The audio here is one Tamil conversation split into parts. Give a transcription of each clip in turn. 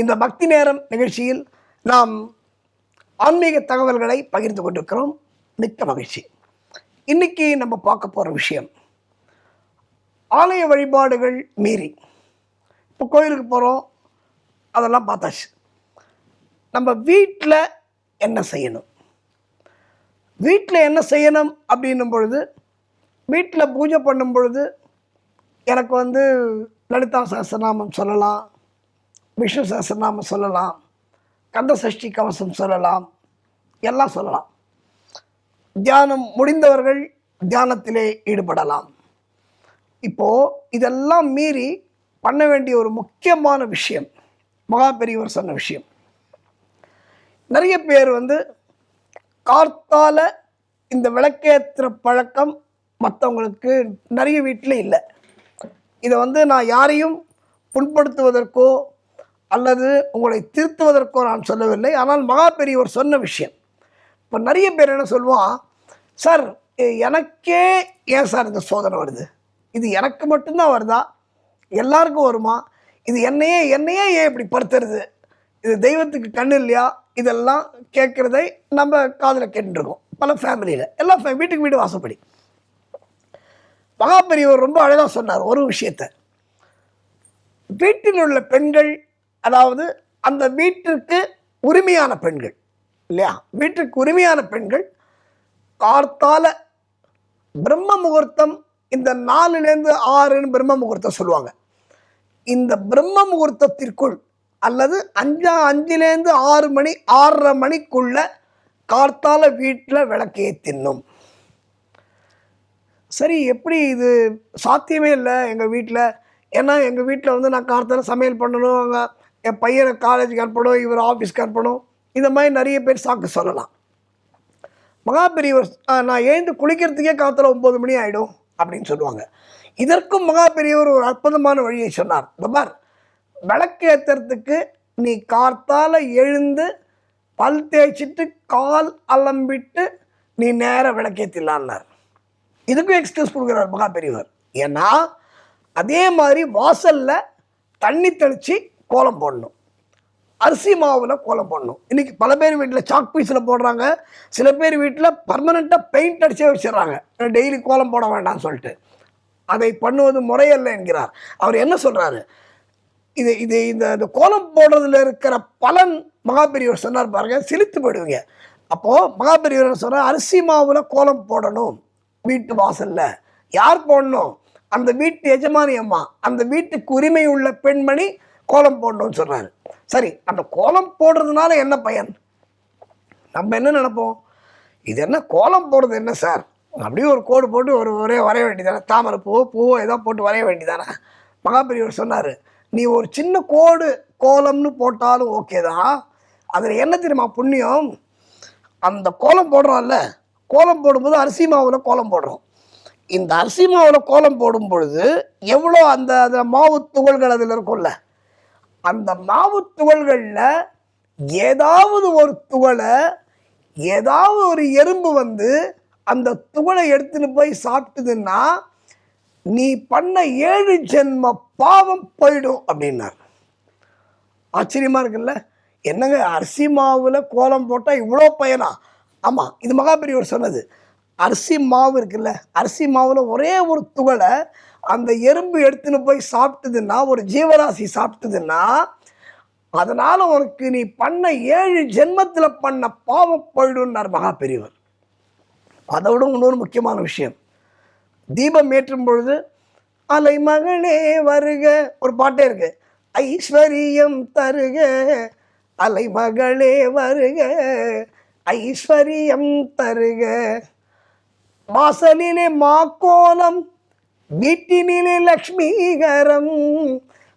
இந்த பக்தி நேரம் நிகழ்ச்சியில் நாம் ஆன்மீக தகவல்களை பகிர்ந்து கொண்டிருக்கிறோம். மிக்க மகிழ்ச்சி. இன்னைக்கு நம்ம பார்க்க போகிற விஷயம் ஆலய வழிபாடுகள் மீறி. இப்போ கோயிலுக்கு போகிறோம் அதெல்லாம் பார்த்தாச்சு. நம்ம வீட்டில் என்ன செய்யணும்? வீட்டில் என்ன செய்யணும் அப்படின்னும் பொழுது வீட்டில் பூஜை பண்ணும் பொழுது எனக்கு வந்து லலிதா சகசநாமம் சொல்லலாம். விஷ்ணு சஹசிரநாமம் சொல்லலாம். கந்த சஷ்டி கவசம் சொல்லலாம். எல்லாம் சொல்லலாம். தியானம் முடிந்தவர்கள் தியானத்திலே ஈடுபடலாம். இப்போது இதெல்லாம் மீறி பண்ண வேண்டிய ஒரு முக்கியமான விஷயம் மகா பெரியவர் சொன்ன விஷயம். நிறைய பேர் வந்து கார்த்தால இந்த விளக்கேற்றுற பழக்கம் மற்றவங்களுக்கு நிறைய வீட்டில் இல்லை. இதை வந்து நான் யாரையும் புண்படுத்துவதற்கோ அல்லது உங்களை திருத்துவதற்கோ நான் சொல்லவில்லை. ஆனால் மகா பெரியவர் சொன்ன விஷயம். இப்போ நிறைய பேர் என்ன சொல்லுவான் சார் எனக்கே ஏன் சார் இந்த சோதனை வருது? இது எனக்கு மட்டும்தான் வருதா? எல்லாருக்கும் வருமா? இது என்னையே என்னையே ஏன் இப்படி படுத்துறது இது தெய்வத்துக்கு கண்ணு இல்லையா? இதெல்லாம் கேட்குறதை நம்ம காதில் கேட்டுருக்கோம் பல ஃபேமிலியில் எல்லா ஃபே வீட்டுக்கு வீடு வாசப்படி. மகா பெரியவர் ரொம்ப அழகாக சொன்னார் ஒரு விஷயத்தை. வீட்டில் உள்ள பெண்கள் அதாவது அந்த வீட்டிற்கு உரிமையான பெண்கள் இல்லையா? வீட்டிற்கு உரிமையான பெண்கள் கார்த்தால பிரம்ம முகூர்த்தம் இந்த நாலுலேருந்து ஆறுன்னு பிரம்ம முகூர்த்தம் சொல்லுவாங்க. இந்த பிரம்ம முகூர்த்தத்திற்குள் அல்லது அஞ்சா அஞ்சுலேருந்து ஆறு மணி ஆறரை மணிக்குள்ள கார்த்தால வீட்டில் விளக்கேத்தின்னும் சரி எப்படி இது சாத்தியமே இல்லை எங்கள் வீட்டில்? ஏன்னா எங்கள் வீட்டில் வந்து நான் கார்த்தால சமையல் பண்ணணும் அங்கே என் பையனை காலேஜுக்கு அனுப்பணும் இவர் ஆஃபீஸ்க்கு அனுப்பணும். இந்த மாதிரி நிறைய பேர் சாக்கு சொல்லலாம். மகாபெரியவர் நான் எழுந்து குளிக்கிறதுக்கே காலத்தில் ஒம்பது மணி ஆகிடும் அப்படின்னு சொல்லுவாங்க. இதற்கும் மகாபெரியவர் ஒரு அற்புதமான வழியை சொன்னார். இந்த பார் விளக்கு ஏற்றுறதுக்கு நீ கார்த்தால் எழுந்து பல் தேய்ச்சிட்டு கால் அலம்பிட்டு நீ நேராக விளக்கேற்றிடலான்னார் இதுக்கும் எக்ஸ்கியூஸ் கொடுக்குறார் மகா பெரியவர் ஏன்னா அதே மாதிரி வாசலில் தண்ணி தெளித்து கோலம் போடணும். அரிசி மாவில் கோலம் போடணும். இன்றைக்கி பல பேர் வீட்டில் சாக் பீஸில் போடுறாங்க. சில பேர் வீட்டில் பர்மனெண்ட்டாக பெயிண்ட் அடிச்சே வச்சிடுறாங்க. டெய்லி கோலம் போட வேண்டாம்னு சொல்லிட்டு. அதை பண்ணுவது முறையல்ல என்கிறார். அவர் என்ன சொல்கிறாரு இது இது இந்த இந்த கோலம் போடுறதுல இருக்கிற பலன் மகாபெரியவர் சொன்னார் பாருங்க சிலித்து போயிடுவீங்க. அப்போது மகாபெரியவர் சொன்னார்? அரிசி மாவில் கோலம் போடணும் வீட்டு வாசலில். யார் போடணும்? அந்த வீட்டு எஜமானி அம்மா. அந்த வீட்டுக்கு உரிமை உள்ள பெண்மணி கோலம் போடணும்னு சொல்கிறாரு சரி அந்த கோலம் போடுறதுனால என்ன பயன்? நம்ம என்ன நினைப்போம்? இது என்ன கோலம் போடுறது என்ன சார்? அப்படியே ஒரு கோடு போட்டு ஒரு ஒரே வரைய வேண்டியதானே தாமரை பூவோ பூவோ ஏதோ போட்டு வரைய வேண்டியதானே மகாபெரியவர் சொன்னார் நீ ஒரு சின்ன கோடு கோலம்னு போட்டாலும் ஓகே தான். அதில் என்ன தெரியுமா புண்ணியம்? அந்த கோலம் போடுறோம்ல கோலம் போடும்போது அரிசி மாவில் கோலம் போடுறோம். இந்த அரிசி மாவில் கோலம் போடும் பொழுது எவ்வளோ அந்த அந்த மாவு துகள்கள் அதில் இருக்கும்ல? அந்த மாவு துகள்களில் ஏதாவது ஒரு துகளை ஏதாவது ஒரு எறும்பு வந்து அந்த துகளை எடுத்துன்னு போய் சாப்பிட்டுதுன்னா நீ பண்ண ஏழு ஜென்ம பாவம் போயிடும் அப்படின்னார். ஆச்சரியமா இருக்குல்ல? என்னங்க அரிசி மாவில் கோலம் போட்டால் இவ்வளோ பயனா? ஆமாம் இது மகாபெரியவர் சொன்னது. அரிசி மாவு இருக்குல்ல அரிசி மாவில் ஒரே ஒரு துகளை அந்த எறும்பு எடுத்துன்னு போய் சாப்பிட்டதுன்னா ஒரு ஜீவராசி சாப்பிட்டதுன்னா அதனால் உனக்கு நீ பண்ண ஏழு ஜென்மத்தில் பண்ண பாவம் போயிடும்னார் மகாபெரியவர் அதை விட இன்னொரு முக்கியமான விஷயம். தீபம் ஏற்றும் பொழுது அலை மகளே வருக. ஒரு பாட்டே இருக்கு. ஐஸ்வரியம் தருக. அலை மகளே வருக. ஐஸ்வரியம் தருக. வாசலிலே மாக்கோலம் வீட்டினிலே லக்ஷ்மீகரம்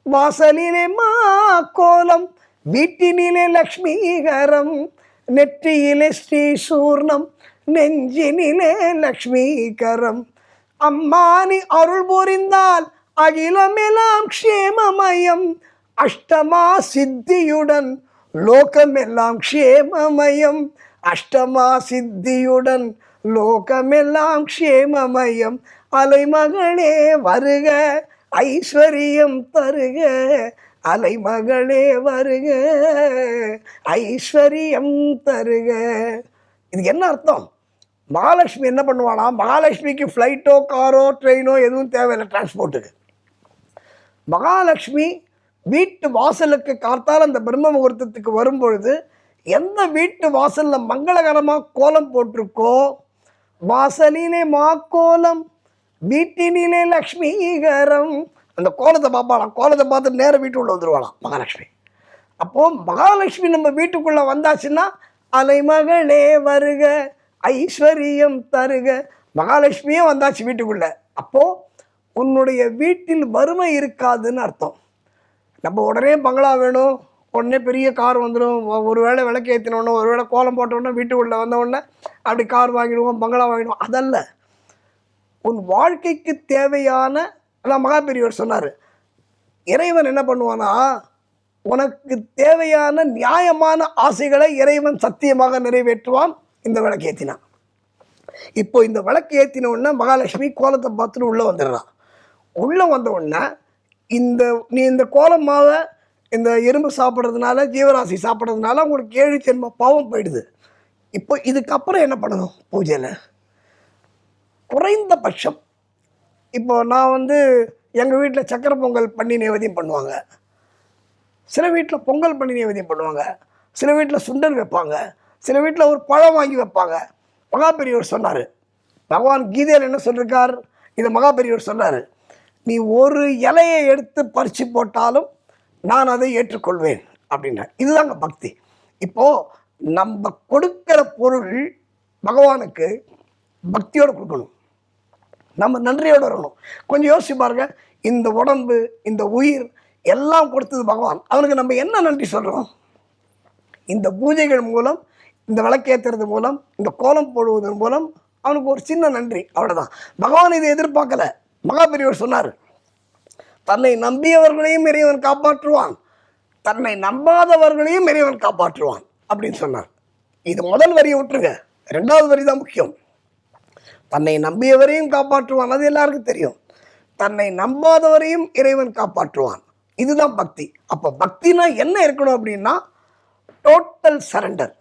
வாசலிலே மா கோலம் வீட்டினிலே லக்ஷ்மீகரம் நெற்றியிலே ஸ்ரீ சூர்ணம் நெஞ்சினிலே லக்ஷ்மீகரம். அம்மானி அருள் புரிந்தால் அகிலமெல்லாம் க்ஷேமமயம் அஷ்டமா சித்தியுடன் லோகமெல்லாம் க்ஷேமமயம் அஷ்டமா சித்தியுடன் லோகமெல்லாம் க்ஷேமமயம் அலைமகளே வருக ஐஸ்வரியம் தருக. அலைமகளே வருக ஐஸ்வர்யம் தருக. இது என்ன அர்த்தம்? மகாலட்சுமி என்ன பண்ணுவானா? மகாலட்சுமிக்கு ஃப்ளைட்டோ காரோ ட்ரெயினோ எதுவும் தேவையில்லை டிரான்ஸ்போர்ட்டுக்கு மகாலட்சுமி வீட்டு வாசலுக்கு காத்தால் அந்த பிரம்ம முகூர்த்தத்துக்கு வரும்பொழுது எந்த வீட்டு வாசலில் மங்களகரமாக கோலம் போட்டிருக்கோ வாசலிலே மாக்கோலம் வீட்டினிலே லக்ஷ்மிகரம் அந்த கோலத்தை பார்ப்பாளாம். கோலத்தை பார்த்து நேர வீட்டுக்குள்ளே வந்துருவாளாம் மகாலட்சுமி. அப்போது மகாலட்சுமி நம்ம வீட்டுக்குள்ளே வந்தாச்சுன்னா அலைமகளே வருக ஐஸ்வர்யம் தருக. மகாலட்சுமியே வந்தாச்சு வீட்டுக்குள்ளே. அப்போது உன்னுடைய வீட்டில் வறுமை இருக்காதுன்னு அர்த்தம். நம்ம உடனே பங்களா வேணும். உடனே பெரிய கார் வந்துடும் ஒரு வேளை விளக்கு ஏற்றினோடனே ஒரு வேளை கோலம் போட்டோடனே வீட்டுக்குள்ளே வந்த உடனே அப்படி கார் வாங்கிடுவோம் பங்களா வாங்கிடுவோம். அதல்ல. உன் வாழ்க்கைக்கு தேவையான நான் மகா சொன்னார். இறைவன் என்ன பண்ணுவானா உனக்கு தேவையான நியாயமான ஆசைகளை இறைவன் சத்தியமாக நிறைவேற்றுவான் இந்த விளக்கு ஏற்றினான் இப்போ இந்த விளக்கு ஏற்றின உடனே மகாலட்சுமி கோலத்தை பார்த்துட்டு உள்ளே வந்துடுறான் உள்ளே வந்த உடனே இந்த நீ இந்த கோலம் மாவை இந்த எறும்பு சாப்பிட்றதுனால ஜீவராசி சாப்பிட்றதுனால உங்களுக்கு ஏழு ஜென்ம பாவம் போயிடுது. இப்போ இதுக்கப்புறம் என்ன பண்ணணும் பூஜையில்? குறைந்த பட்சம் இப்போ நான் வந்து எங்கள் வீட்டில் சக்கரை பொங்கல் பண்ணி நைவேத்தியம் பண்ணுவாங்க. சில வீட்டில் பொங்கல் பண்ணி நைவேத்தியம் பண்ணுவாங்க. சில வீட்டில் சுண்டல் வைப்பாங்க. சில வீட்டில் ஒரு பழம் வாங்கி வைப்பாங்க. மகா பெரியவர் சொன்னார். பகவான் கீதையில் என்ன சொல்லியிருக்கார் இதை மகா பெரியவர் சொன்னார். நீ ஒரு இலையை எடுத்து பறித்து போட்டாலும் நான் அதை ஏற்றுக்கொள்வேன் அப்படின்னார். இதுதாங்க பக்தி. இப்போது நம்ம கொடுக்குற பொருள் பகவானுக்கு பக்தியோடு கொடுக்கணும். நம்ம நன்றியோடு வரணும் கொஞ்சம் யோசிச்சு பாருங்க. இந்த உடம்பு இந்த உயிர் எல்லாம் கொடுத்தது பகவான். அவனுக்கு நம்ம என்ன நன்றி சொல்கிறோம் இந்த பூஜைகள் மூலம் இந்த விளக்கேற்றுறது மூலம் இந்த கோலம் போடுவதன் மூலம் அவனுக்கு ஒரு சின்ன நன்றி. அவ்வளோதான் பகவான் இதை எதிர்பார்க்கல. மகாபெரியவர் சொன்னார் தன்னை நம்பியவர்களையும் இறைவன் காப்பாற்றுவான். தன்னை நம்பாதவர்களையும் இறைவன் காப்பாற்றுவான். அப்படின்னு சொன்னார். இது முதல் வரியை விட்டுருங்க. ரெண்டாவது வரி தான் முக்கியம். தன்னை நம்பியவரையும் காப்பாற்றுவான். அது எல்லாருக்கும் தெரியும். தன்னை நம்பாதவரையும் இறைவன் காப்பாற்றுவான். இதுதான் பக்தி. அப்போ பக்தினா என்ன இருக்கணும் அப்படின்னா டோட்டல் சரண்டர்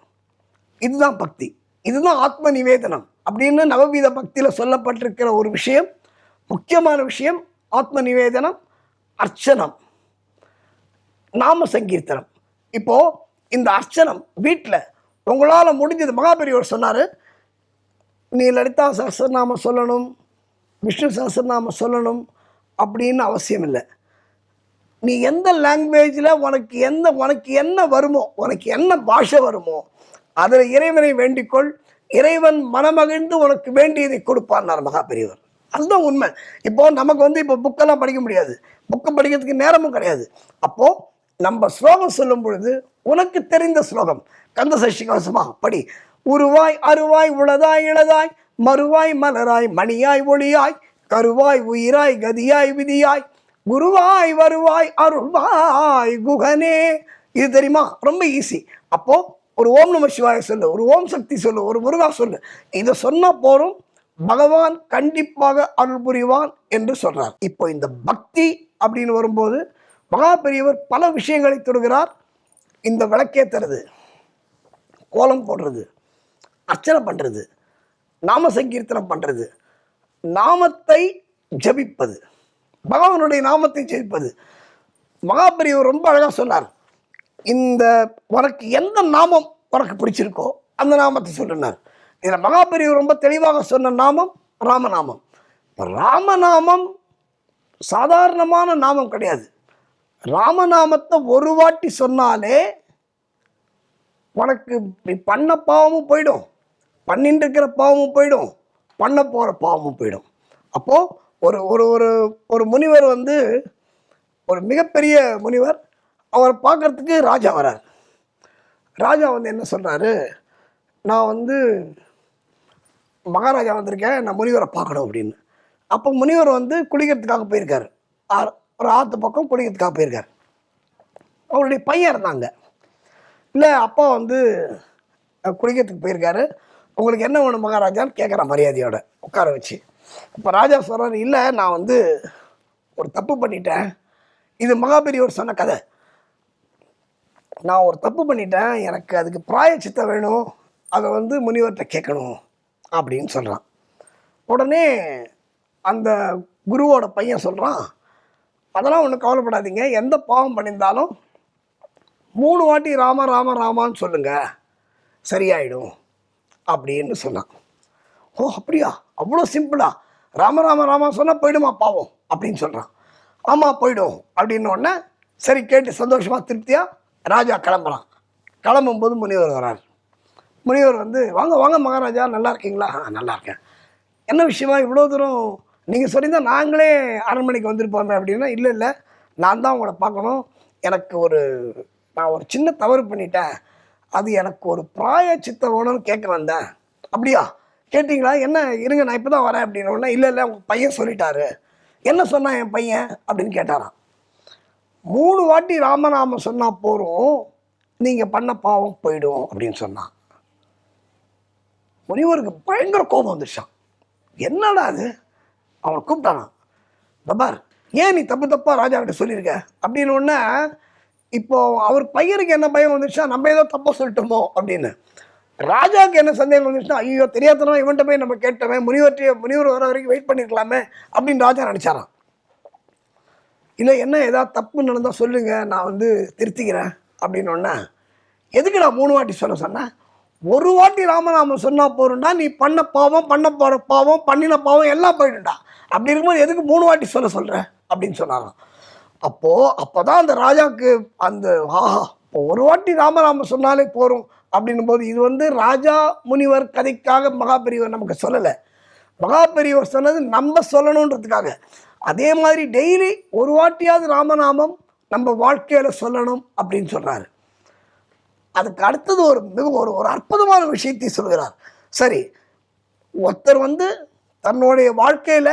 இதுதான் பக்தி. இதுதான் ஆத்ம நிவேதனம் அப்படின்னு நவவீத பக்தியில் சொல்லப்பட்டிருக்கிற ஒரு விஷயம் முக்கியமான விஷயம் ஆத்ம நிவேதனம் அர்ச்சனம். நாம சங்கீர்த்தனம். இப்போ இந்த அர்ச்சனம் வீட்டில் உங்களால் முடிஞ்சது மகாபெரியவர் சொன்னார் நீ லலிதா சஹசிரநாமம் சொல்லணும் விஷ்ணு சஹசிரநாமம் சொல்லணும் அப்படின்னு அவசியம் இல்லை. நீ எந்த லாங்குவேஜில் உனக்கு எந்த உனக்கு என்ன வருமோ உனக்கு என்ன பாஷை வருமோ அதில் இறைவனை வேண்டிக்கொள். இறைவன் மனமகிழ்ந்து உனக்கு வேண்டியதை கொடுப்பான்னார் மகா பெரியவர் அதுதான் உண்மை. இப்போ நமக்கு வந்து இப்போ புக்கெல்லாம் படிக்க முடியாது. புக்கு படிக்கிறதுக்கு நேரமும் கிடையாது. அப்போது நம்ம ஸ்லோகம் சொல்லும் பொழுது உனக்கு தெரிந்த ஸ்லோகம். கந்த சஷ்டி கவசமாக படி. உருவாய் அருவாய் உளதாய் இளதாய் மறுவாய் மலராய் மணியாய் ஒளியாய் கருவாய் உயிராய் கதியாய் விதியாய் குருவாய் வருவாய் அருள்வாய் குகனே. இது தெரியுமா? ரொம்ப ஈஸி அப்போ ஒரு ஓம் நம சிவாய சொல்லு ஒரு ஓம் சக்தி சொல்லு ஒரு முருகா சொல்லு. இதை சொன்ன போதும் பகவான் கண்டிப்பாக அருள் புரிவான் என்று சொல்றார். இப்போ இந்த பக்தி அப்படின்னு வரும்போது மகா பெரியவர் பல விஷயங்களை தொடுகிறார். இந்த விளக்கேத்துறது கோலம் போடுறது. அர்ச்சனை பண்ணுறது நாம சங்கீர்த்தனம் பண்ணுறது நாமத்தை ஜபிப்பது பகவானுடைய நாமத்தை ஜெபிப்பது. மகாபெரியவர் ரொம்ப அழகாக சொன்னார். இந்த உனக்கு எந்த நாமம் உனக்கு பிடிச்சிருக்கோ அந்த நாமத்தை சொல்லினார். இதில் மகாபெரியவர் ரொம்ப தெளிவாக சொன்ன நாமம் ராமநாமம். ராமநாமம் சாதாரணமான நாமம் கிடையாது. ராமநாமத்தை ஒரு வாட்டி சொன்னாலே உனக்கு பண்ண பாவமும் போயிடும். பண்ணிட்டு இருக்கிற பாவமும் போயிடும் பண்ண போகிற பாவமும் போயிடும். அப்போது ஒரு ஒரு ஒரு ஒரு முனிவர் வந்து ஒரு மிகப்பெரிய முனிவர் அவரை பார்க்கறதுக்கு ராஜா வரார். ராஜா வந்து என்ன சொல்கிறாரு நான் வந்து மகாராஜா வந்திருக்கேன் நான் முனிவரை பார்க்கணும் அப்படின்னு. அப்போ முனிவர் வந்து குளிக்கிறதுக்காக போயிருக்காரு. ஒரு ஆற்று பக்கம் குளிக்கிறதுக்காக போயிருக்கார். அவருடைய பையன் இருந்தாங்க. இல்லை அப்பா வந்து குளிக்கிறதுக்கு போயிருக்காரு. உங்களுக்கு என்ன வேணும் மகாராஜான்னு கேட்குறான் மரியாதையோட உட்கார வச்சு. அப்போ ராஜா சொல்கிறார் இல்லை நான் வந்து ஒரு தப்பு பண்ணிட்டேன். இது மகாபெரியோர் சொன்ன கதை. நான் ஒரு தப்பு பண்ணிட்டேன். எனக்கு அதுக்கு பிராயச்சித்தை வேணும். அதை வந்து முனிவர்கிட்ட கேட்கணும். அப்படின்னு சொல்கிறான் உடனே அந்த குருவோட பையன் சொல்கிறான் அதெல்லாம் ஒன்றும் கவலைப்படாதீங்க. எந்த பாவம் பண்ணியிருந்தாலும் மூணு வாட்டி ராம ராம ராமான்னு சொல்லுங்கள் சரியாயிடும். அப்படின்னு சொன்னான். ஓ அப்படியா? அவ்வளோ சிம்பிளா ராம ராம ராமா சொன்னால் போயிடுமா பாவம்? அப்படின்னு சொல்கிறான் ஆமாம் போயிடும் அப்படின்னு உடனே சரி கேட்டு சந்தோஷமாக திருப்தியாக ராஜா கிளம்புறான். கிளம்பும்போது முனிவர் வரார் முனிவர் வந்து வாங்க வாங்க மகாராஜா நல்லா இருக்கீங்களா? ஆ நல்லா இருக்கேன். என்ன விஷயமா? இவ்வளோ தூரம் நீங்கள் சொல்லியிருந்தால் நாங்களே அரண்மனைக்கு வந்திருப்போமே அப்படின்னா இல்லை இல்லை. நான் தான் உங்களை பார்க்கணும். எனக்கு ஒரு நான் ஒரு சின்ன தவறு பண்ணிட்டேன். அது எனக்கு ஒரு பிராய சித்த வேணும்னு கேட்க வந்தேன் அப்படியா? கேட்டிங்களா? என்ன? இருங்க நான் இப்போ தான் வரேன் அப்படின்னு இல்லை இல்லை உங்கள் பையன் சொல்லிட்டாரு. என்ன சொன்னான் என் பையன்? அப்படின்னு கேட்டாராம். மூணு வாட்டி ராமநாமம் சொன்னால் போகிறோம் நீங்கள் பண்ண பாவம் போயிடும் அப்படின்னு சொன்னான். முனிவருக்கு பயங்கர கோபம் வந்துருச்சான் என்னடா அது அவனை கூப்பிட்டானான் பபார் ஏன் நீ தப்பு தப்பா ராஜா கிட்ட சொல்லியிருக்க? அப்படின்னு உடனே இப்போ அவர் பையனுக்கு என்ன பயம் வந்துச்சுன்னா நம்ம ஏதோ தப்பா சொல்லிட்டோமோ அப்படின்னு. ராஜாவுக்கு என்ன சந்தேகம் வந்துச்சுன்னா ஐயோ தெரியாதனா இவன்ட்ட போய் நம்ம கேட்டோமே முனிவர்கிட்ட முனிவர் வர வரைக்கும் வெயிட் பண்ணிருக்கலாமே அப்படின்னு ராஜா நினச்சாராம். இல்லை என்ன ஏதாவது தப்பு நடந்தால் சொல்லுங்க நான் வந்து திருத்திக்கிறேன் அப்படின்னு ஒன்னா எதுக்கு நான் மூணு வாட்டி சொல்ல சொன்னேன் ஒரு வாட்டி ராமநாமம் சொன்னால் போறோம்டா நீ பண்ண பாவம் பண்ண போகிற பாவம் பண்ணின பாவம் எல்லாம் போயிடும்டா. அப்படி இருக்கும்போது எதுக்கு மூணு வாட்டி சொல்ல சொல்கிறேன் அப்படின்னு சொன்னாராம். அப்போ தான் அந்த ராஜாவுக்கு அந்த ஆஹா இப்போ ஒரு வாட்டி ராமநாமம் சொன்னாலே போறோம் அப்படின்னும் போது இது வந்து ராஜா முனிவர் கதைக்காக மகாபெரியவர் நமக்கு சொல்லலை. மகாபெரியவர் சொன்னது நம்ம சொல்லணுன்றதுக்காக. அதே மாதிரி டெய்லி ஒரு வாட்டியாவது ராமநாமம் நம்ம வாழ்க்கையில் சொல்லணும் அப்படின்னு சொல்கிறாரு அதுக்கு அடுத்தது ஒரு மிக ஒரு ஒரு அற்புதமான விஷயத்தை சொல்கிறார். சரி ஒருத்தர் வந்து தன்னுடைய வாழ்க்கையில்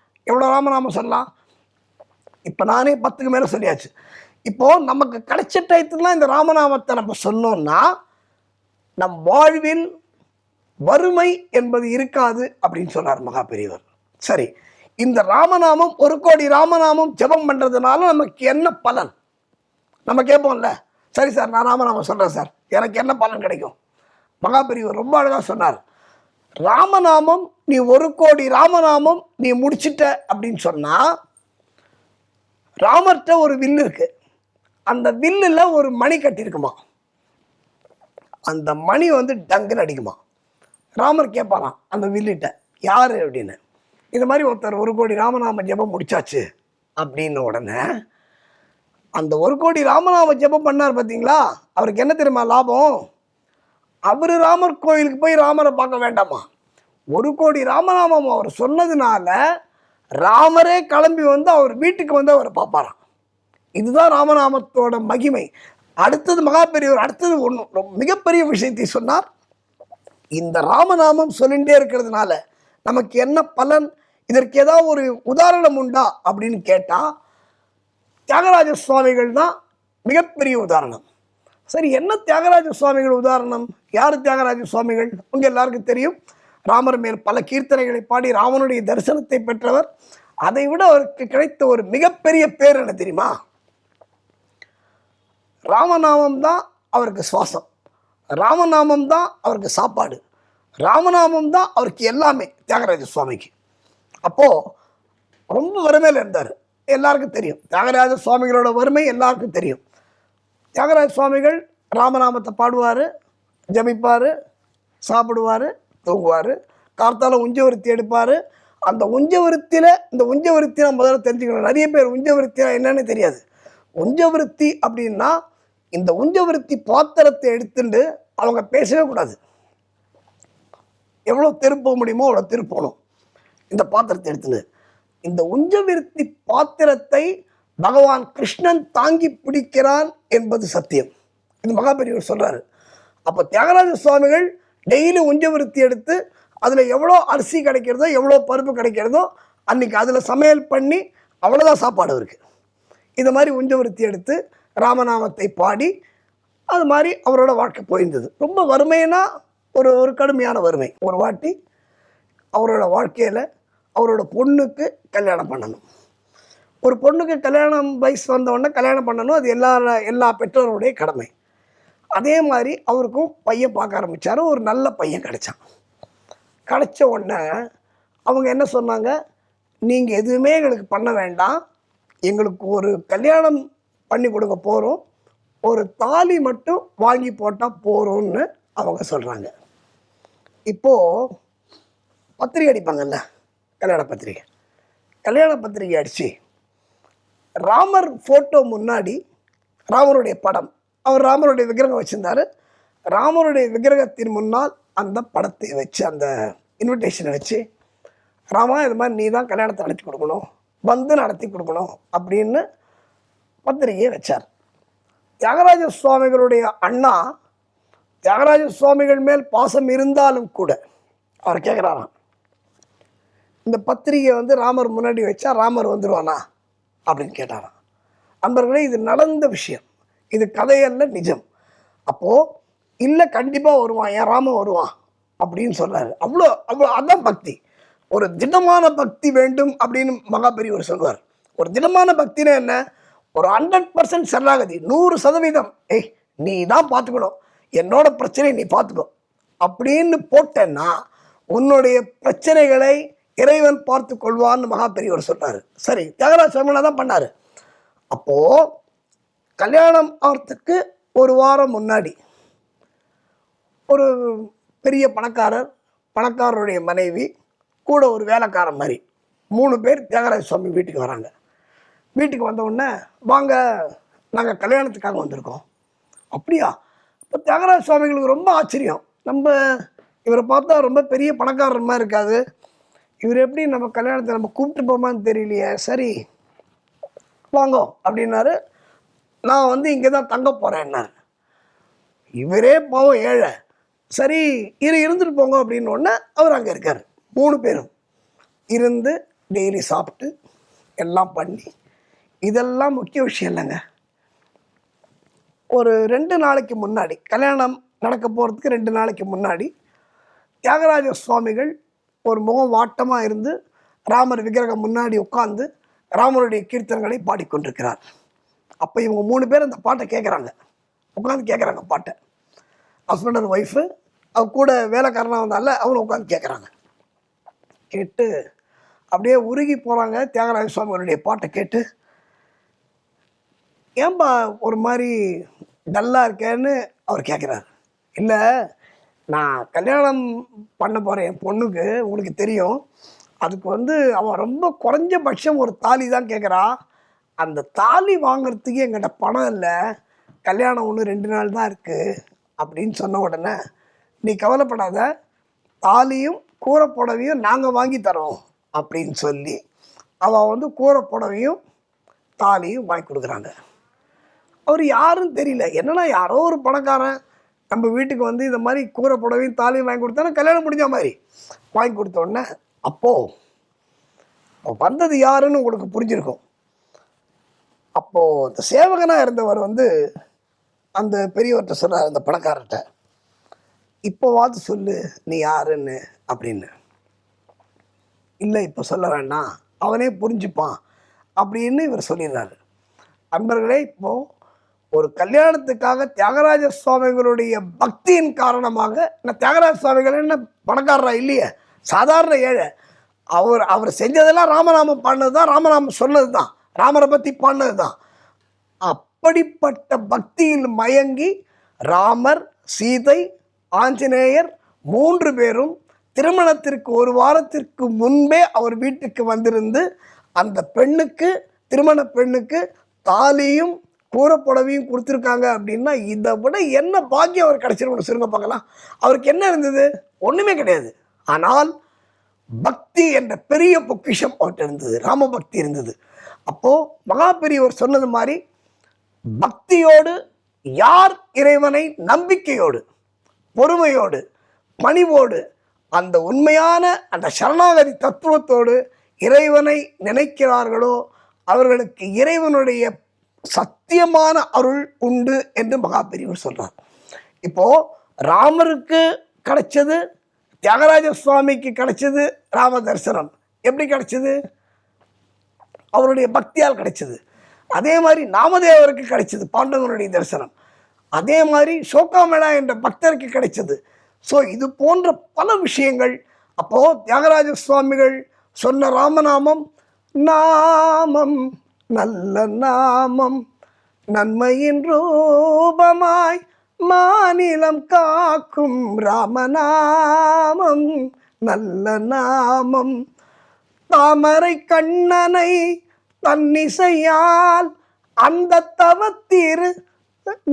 எவ்வளோ ராமநாமம் சொல்லலாம்? இப்போ நானே பத்துக்கு மேலே சொல்லியாச்சு. இப்போது நமக்கு கிடைச்ச டயத்துலாம் இந்த ராமநாமத்தை நம்ம சொன்னோம்னா நம் வாழ்வில் வறுமை என்பது இருக்காது அப்படின்னு சொன்னார் மகா பெரியவர். சரி இந்த ராமநாமம் ஒரு கோடி ராமநாமம் ஜெபம் பண்ணுறதுனால நமக்கு என்ன பலன்? நம்ம கேட்போம்ல? சரி சார் நான் ராமநாமம் சொல்கிறேன் சார். எனக்கு என்ன பலன் கிடைக்கும்? மகா பெரியவர் ரொம்ப அழகாக சொன்னார். ராமநாமம் நீ ஒரு கோடி ராமநாமம் நீ முடிச்சிட்ட அப்படின்னு சொன்னால் ராமர்கிட்ட ஒரு வில்லு இருக்கு. அந்த வில்லில் ஒரு மணி கட்டியிருக்குமா? அந்த மணி வந்து டங்குன்னு அடிக்குமா? ராமர் கேட்பாராம் அந்த வில்லிட்ட யார் அப்படின்னு. இந்த மாதிரி ஒருத்தர் ஒரு கோடி ராமநாம ஜெபம் முடிச்சாச்சு அப்படின்ன உடனே அந்த ஒரு கோடி ராமநாம ஜெபம் பண்ணார் பார்த்தீங்களா அவருக்கு என்ன தெரியுமா லாபம்? அவர் ராமர் கோயிலுக்கு போய் ராமரை பார்க்க வேண்டாமா? ஒரு கோடி ராமநாமம் அவர் சொன்னதுனால ராமரே கிளம்பி வந்து அவர் வீட்டுக்கு வந்து அவரை பார்ப்பாராம். இதுதான் ராமநாமத்தோட மகிமை. அடுத்தது மகாபெரியவர் அடுத்தது ஒன்று மிகப்பெரிய விஷயத்தை சொன்னார் இந்த ராமநாமம் சொல்லிகிட்டே இருக்கிறதுனால நமக்கு என்ன பலன்? இதற்கு ஏதாவது ஒரு உதாரணம் உண்டா? அப்படின்னு கேட்டால் தியாகராஜ சுவாமிகள் தான் மிகப்பெரிய உதாரணம். சரி என்ன தியாகராஜ சுவாமிகள் உதாரணம்? யார் தியாகராஜ சுவாமிகள்? உங்க எல்லாருக்கும் தெரியும். ராமர் மேல் பல கீர்த்தனைகளை பாடி ராமனுடைய தரிசனத்தை பெற்றவர். அதை விட அவருக்கு கிடைத்த ஒரு மிகப்பெரிய பேர் என்ன தெரியுமா? ராமநாமம் தான் அவருக்கு சுவாசம். ராமநாமம் தான் அவருக்கு சாப்பாடு. ராமநாமம் தான் அவருக்கு எல்லாமே தியாகராஜ சுவாமிக்கு. அப்போது ரொம்ப வறுமையில் இருந்தார். எல்லாருக்கும் தெரியும். தியாகராஜ சுவாமிகளோட வறுமை எல்லாருக்கும் தெரியும். தியாகராஜ சுவாமிகள் ராமநாமத்தை பாடுவார் ஜபிப்பார் சாப்பிடுவார் தூங்குவார். கார்த்தால உஞ்சவருத்தி எடுப்பார். அந்த உஞ்சவருத்தியில் இந்த உஞ்சவருத்தி நான் முதல்ல தெரிஞ்சுக்கணும். நிறைய பேர் உஞ்சவருத்தினா என்னன்னு தெரியாது. உஞ்சவருத்தி அப்படின்னா இந்த உஞ்சவருத்தி பாத்திரத்தை எடுத்துட்டு அவங்க பேசவே கூடாது. எவ்வளோ தெருப்ப முடியுமோ அவ்வளோ திருப்பணும் இந்த பாத்திரத்தை எடுத்துன்னு இந்த உஞ்சவிருத்தி பாத்திரத்தை பகவான் கிருஷ்ணன் தாங்கி பிடிக்கிறான் என்பது சத்தியம். இது மகாபெரியவர் சொல்கிறார் அப்போ தியாகராஜ சுவாமிகள் டெய்லி உஞ்சவருத்தி எடுத்து அதில் எவ்வளோ அரிசி கிடைக்கிறதோ எவ்வளோ பருப்பு கிடைக்கிறதோ அன்றைக்கி அதில் சமையல் பண்ணி அவ்வளோதான் சாப்பாடு அவருக்கு இந்த மாதிரி உஞ்சவருத்தி எடுத்து ராமநாமத்தை பாடி அது மாதிரி அவரோட வாழ்க்கை போயிருந்தது ரொம்ப வறுமைனா ஒரு ஒரு கடுமையான வறுமை. ஒரு வாட்டி அவரோட வாழ்க்கையில் அவரோட பொண்ணுக்கு கல்யாணம் பண்ணணும். ஒரு பொண்ணுக்கு கல்யாணம் வயசு வந்தவுடனே கல்யாணம் பண்ணணும் அது எல்லா எல்லா பெற்றோருடைய கடமை. அதே மாதிரி அவருக்கும் பையன் பார்க்க ஆரம்பித்தார் ஒரு நல்ல பையன் கிடைச்சான். கிடைச்ச உடனே அவங்க என்ன சொன்னாங்க நீங்கள் எதுவுமே எங்களுக்கு பண்ண வேண்டாம். எங்களுக்கு ஒரு கல்யாணம் பண்ணி கொடுக்க போகிறோம் ஒரு தாலி மட்டும் வாங்கி போட்டால் போகிறோம்னு அவங்க சொல்கிறாங்க இப்போது பத்திரிக்கை அடிப்பாங்கல்ல கல்யாண பத்திரிக்கை கல்யாண பத்திரிக்கை அடித்து ராமர் ஃபோட்டோ முன்னாடி ராமருடைய படம். அவர் ராமருடைய விக்கிரகம் வச்சுருந்தாரு. ராமருடைய விக்கிரகத்தின் முன்னால் அந்த படத்தை வச்சு அந்த இன்விடேஷனை வச்சு ராமா இது மாதிரி நீ தான் கல்யாணத்தை நடத்தி கொடுக்கணும். வந்து நடத்தி கொடுக்கணும். அப்படின்னு பத்திரிகையை வச்சார். தியாகராஜ சுவாமிகளுடைய அண்ணா தியாகராஜ சுவாமிகள் மேல் பாசம் இருந்தாலும் கூட அவர் கேட்குறாராம் இந்த பத்திரிகை வந்து ராமர் முன்னாடி வச்சா ராமர் வந்துடுவானா அப்படின்னு கேட்டாராம். அன்பர்களே இது நடந்த விஷயம். இது கதையல்ல நிஜம். அப்போது இல்லை கண்டிப்பாக வருவான் என் ராமன் வருவான்? அப்படின்னு சொல்கிறாரு அவ்வளோ அவ்வளோ அதான் பக்தி. ஒரு திடமான பக்தி வேண்டும் அப்படின்னு மகா பெரியவர் சொல்வார் ஒரு திடமான பக்தினா என்ன? ஒரு ஹண்ட்ரட் பர்சன்ட் சரணாகதி நூறு சதவீதம். ஏய் நீ தான் பார்த்துக்கணும். என்னோட பிரச்சனையை நீ பார்த்துக்கோ. அப்படின்னு போட்டேன்னா உன்னுடைய பிரச்சனைகளை இறைவன் பார்த்து கொள்வான்னு மகா பெரியவர் சொன்னார் சரி தியாகராஜ சுவாமியில தான் பண்ணார். அப்போது கல்யாணம் ஆகிறதுக்கு ஒரு வாரம் முன்னாடி ஒரு பெரிய பணக்காரர் பணக்காரருடைய மனைவி கூட ஒரு வேலைக்காரன் மாதிரி மூணு பேர் தியாகராஜ சுவாமி வீட்டுக்கு வராங்க. வீட்டுக்கு வந்த உடனே வாங்க நாங்கள் கல்யாணத்துக்காக வந்திருக்கோம். அப்படியா? இப்போ தியாகராஜ சுவாமிகளுக்கு ரொம்ப ஆச்சரியம். நம்ம இவரை பார்த்தா ரொம்ப பெரிய பணக்காரர் மாதிரி இருக்காது இவர் எப்படி நம்ம கல்யாணத்தை நம்ம கூப்பிட்டு போமான்னு தெரியலையே சரி வாங்கோ அப்படின்னாரு. நான் வந்து இங்கே தான் தங்க போகிறேன்னாரு இவரே பாவம் ஏழை. சரி இரு இருந்துட்டு போங்க அப்படின்னு அவர் அங்கே இருக்கார். மூணு பேரும் இருந்து டெய்லி சாப்பிட்டு எல்லாம் பண்ணி இதெல்லாம் முக்கிய விஷயம் இல்லைங்க. ஒரு ரெண்டு நாளைக்கு முன்னாடி கல்யாணம் நடக்க போகிறதுக்கு ரெண்டு நாளைக்கு முன்னாடி தியாகராஜ சுவாமிகள் ஒரு முகம் வாட்டமாக இருந்து ராமர் விக்கிரகம் முன்னாடி உட்கார்ந்து ராமருடைய கீர்த்தனங்களை பாடிக்கொண்டிருக்கிறார். அப்போ இவங்க மூணு பேர் அந்த பாட்டை கேட்குறாங்க உட்காந்து கேட்குறாங்க பாட்டை. ஹஸ்பண்ட் அண்ட் ஒய்ஃபு அவ கூட வேலைக்காரனாக வந்தால அவனும் உட்காந்து கேட்குறாங்க கேட்டு அப்படியே உருகி போகிறாங்க தியாகராஜ சுவாமிகளுடைய பாட்டை கேட்டு ஏன்பா ஒரு மாதிரி டல்லாக இருக்கேன்னு? அவர் கேட்குறாரு இல்லை நான் கல்யாணம் பண்ண போகிறேன் என் பொண்ணுக்கு உங்களுக்கு தெரியும். அதுக்கு வந்து அவன் ரொம்ப குறைஞ்சபட்சம் ஒரு தாலி தான் கேட்குறா அந்த தாலி வாங்குறதுக்கு எங்கிட்ட பணம் இல்லை. கல்யாணம் ஒன்று ரெண்டு நாள் தான் இருக்குது அப்படின்னு சொன்ன உடனே நீ கவலைப்படாத. தாலியும் கூரை புடவையும் நாங்கள் வாங்கி தரோம் அப்படின்னு சொல்லி அவள் வந்து கூரை புடவையும் தாலியும் வாங்கி கொடுக்குறாங்க. அவர் யாருன்னு தெரியல. என்னன்னா யாரோ ஒரு பணக்காரன். நம்ம வீட்டுக்கு வந்து இந்த மாதிரி கூரை புடவையும் தாலியும் வாங்கி கொடுத்தானா கல்யாணம் முடிஞ்ச மாதிரி. வாங்கி கொடுத்த உடனே அப்போது வந்தது யாருன்னு உங்களுக்கு புரிஞ்சிருக்கும். அப்போது இந்த சேவகனாக இருந்தவர் வந்து அந்த பெரியவர்கிட்ட சொல்கிறார் அந்த பணக்காரர்கிட்ட இப்போவாது சொல்லு நீ யாருன்னு? அப்படின்னு. இல்லை இப்போ சொல்ல வேண்டாம். அவனே புரிஞ்சுப்பான். அப்படின்னு இவர் சொல்லிடுறாரு. அன்பர்களே இப்போது ஒரு கல்யாணத்துக்காக தியாகராஜ சுவாமிகளுடைய பக்தியின் காரணமாக நான் தியாகராஜ சுவாமிகள் என்ன பணக்காரரா இல்லையே? சாதாரண ஏழை. அவர் அவர் செஞ்சதெல்லாம் ராமநாமம் பாடினது தான் ராமநாமம் சொன்னது தான் ராமரை பற்றி பாடினது தான் அப்படிப்பட்ட பக்தியில் மயங்கி ராமர் சீதை ஆஞ்சநேயர் மூன்று பேரும் திருமணத்திற்கு ஒரு வாரத்திற்கு முன்பே அவர் வீட்டுக்கு வந்திருந்து அந்த பெண்ணுக்கு திருமண பெண்ணுக்கு தாலியும் கூறப்புடவையும் கொடுத்துருக்காங்க அப்படின்னா இதை விட என்ன பாக்கியம் அவர் கிடச்சிருக்கணும் சொல்லுங்க பார்க்கலாம். அவருக்கு என்ன இருந்தது? ஒன்றுமே கிடையாது. ஆனால் பக்தி பக்தி என்ற பெரிய பொக்கிஷம் அவர்கிட்ட இருந்தது. ராம பக்தி இருந்தது. அப்போது மகாபெரியவர் சொன்னது மாதிரி பக்தியோடு யார் இறைவனை நம்பிக்கையோடு பொறுமையோடு பணிவோடு அந்த உண்மையான அந்த சரணாகதி தத்துவத்தோடு இறைவனை நினைக்கிறார்களோ அவர்களுக்கு இறைவனுடைய சத்தியமான அருள் உண்டு என்று மகாபெரியவர் சொல்றார். இப்போ ராமருக்கு கிடைச்சது தியாகராஜ சுவாமிக்கு கிடைச்சது ராம தரிசனம். எப்படி கிடைச்சது? அவருடைய பக்தியால் கிடைச்சது. அதே மாதிரி நாமதேவருக்கு கிடைச்சது பாண்டவனுடைய தரிசனம். அதே மாதிரி சோகாமேளா என்ற பக்தருக்கு கிடைச்சது. ஸோ இது போன்ற பல விஷயங்கள் அப்போது தியாகராஜ சுவாமிகள் சொன்ன ராமநாமம் நாமம் நல்ல நாமம் நன்மையின் ரூபமாய் மாநிலம் காக்கும் ராமநாமம் நல்ல நாமம். தாமரை கண்ணனை தன்னிசையால் அந்த தவத்திரு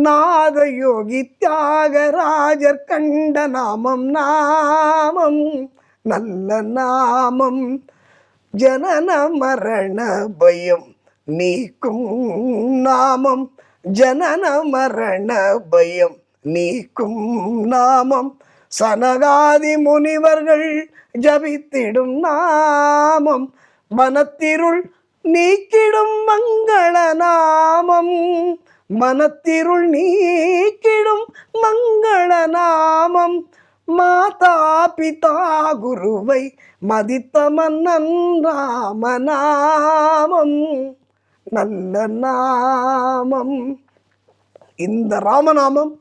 நாதயோகி தியாகராஜர் கண்ட நாமம் நாமம் நல்ல நாமம். ஜனன மரண பயம் நீக்கும் நாமம் ஜனன மரண பயம். நீக்கும் நாமம் சனகாதி முனிவர்கள் ஜபித்திடும் நாமம். மனத்திருள் நீக்கிடும் மங்கள நாமம். மனத்திருள் நீக்கிடும் மங்கள நாமம். மாதா பிதா குருவை மதித்த மன்னன் ராமநாமம் நல்ல நாமம். இந்த ராமநாமம்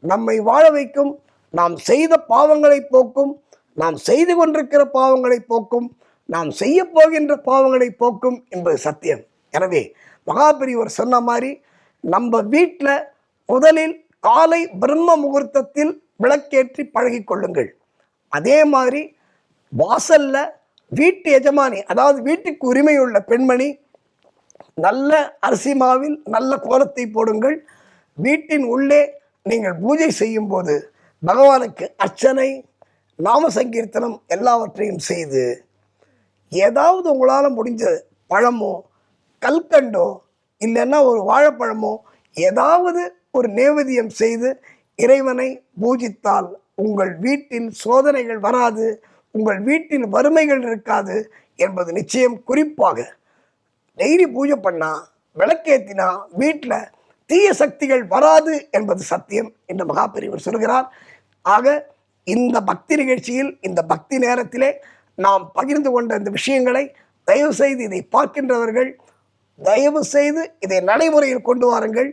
நம்மை வாழ வைக்கும். நாம் செய்த பாவங்களை போக்கும். நாம் செய்து கொண்டிருக்கிற பாவங்களை போக்கும். நாம் செய்ய போகின்ற பாவங்களை போக்கும் என்பது சத்தியம். எனவே மகாபிரிவர் சொன்ன மாதிரி நம்ம வீட்டில் முதலில் காலை பிரம்ம முகூர்த்தத்தில் விளக்கேற்றி பழகி கொள்ளுங்கள். அதே மாதிரி வாசல்ல வீட்டு எஜமானி அதாவது வீட்டுக்கு உரிமையுள்ள பெண்மணி நல்ல அரிசி மாவில் நல்ல கோலத்தை போடுங்கள். வீட்டின் உள்ளே நீங்கள் பூஜை செய்யும் போது பகவானுக்கு அர்ச்சனை நாம சங்கீர்த்தனம் எல்லாவற்றையும் செய்து ஏதாவது உங்களால் முடிஞ்ச பழமோ கல்கண்டோ இல்லைன்னா ஒரு வாழைப்பழமோ ஏதாவது ஒரு நேவேதியம் செய்து இறைவனை பூஜித்தால் உங்கள் வீட்டில் சோதனைகள் வராது உங்கள் வீட்டில் வறுமைகள் இருக்காது என்பது நிச்சயம் குறிப்பாக டெய்லி பூஜை பண்ணா விளக்கேத்தினா வீட்டில் தீய சக்திகள் வராது என்பது சத்தியம் என்று மகாபெரியவர் சொல்கிறார். ஆக இந்த பக்தி நிகழ்ச்சியில் இந்த பக்தி நேரத்திலே நாம் பகிர்ந்து கொண்ட இந்த விஷயங்களை தயவு செய்து இதை பார்க்கின்றவர்கள் தயவு செய்து இதை நடைமுறையில் கொண்டு வாருங்கள்.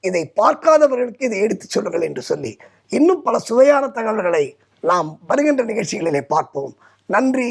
இதை பார்க்காதவர்களுக்கு இதை எடுத்துச் சொல்லுங்கள் என்று சொல்லி இன்னும் பல சுவையான தகவல்களை நாம் வருகின்ற நிகழ்ச்சிகளிலே பார்ப்போம். நன்றி.